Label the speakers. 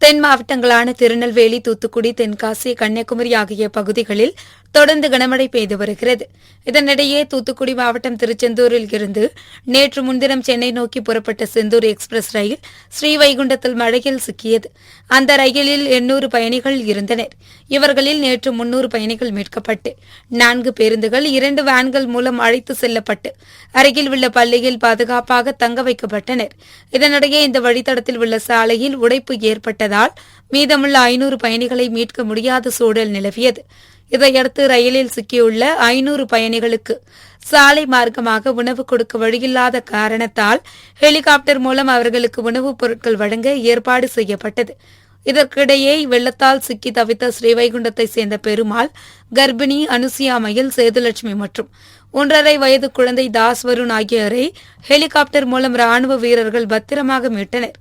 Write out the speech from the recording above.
Speaker 1: தென் மாவட்டங்களான திருநெல்வேலி தூத்துக்குடி தென்காசி கன்னியாகுமரி ஆகிய பகுதிகளில் தொடர்ந்து கனமழை பெய்து வருகிறது. இதனிடையே தூத்துக்குடி மாவட்டம் திருச்செந்தூரில் இருந்து நேற்று முன்தினம் சென்னை நோக்கி புறப்பட்ட செந்தூர் எக்ஸ்பிரஸ் ரயில் ஸ்ரீவைகுண்டத்தில் மழையில் சிக்கியது. அந்த ரயிலில் எண்ணூறு பயணிகள் இருந்தனர். இவர்களில் நேற்று முன்னூறு பயணிகள் மீட்கப்பட்டு நான்கு பேருந்துகள் இரண்டு வேன்கள் மூலம் அழைத்து செல்லப்பட்டு அருகில் உள்ள பள்ளியில் பாதுகாப்பாக தங்க வைக்கப்பட்டனர். இதனிடையே இந்த வழித்தடத்தில் உள்ள சாலையில் உடைப்பு ஏற்பட்டதால் மீதமுள்ள ஐநூறு பயணிகளை மீட்க முடியாத சூழல் நிலவியது. இதையடுத்து ரயிலில் சிக்கியுள்ள ஐநூறு பயணிகளுக்கு சாலை மார்க்கமாக உணவு கொடுக்க வழியில்லாத காரணத்தால் ஹெலிகாப்டர் மூலம் அவர்களுக்கு உணவுப் பொருட்கள் வழங்க ஏற்பாடு செய்யப்பட்டது. இதற்கிடையே வெள்ளத்தால் சிக்கி தவித்த ஸ்ரீவைகுண்டத்தை சேர்ந்த பெருமாள் கர்ப்பிணி அனுசியா மயில் சேதுலட்சுமி மற்றும் ஒன்றரை வயது குழந்தை தாஸ்வருண் ஆகியோரை ஹெலிகாப்டர் மூலம் ராணுவ வீரர்கள் பத்திரமாக மீட்டனர்.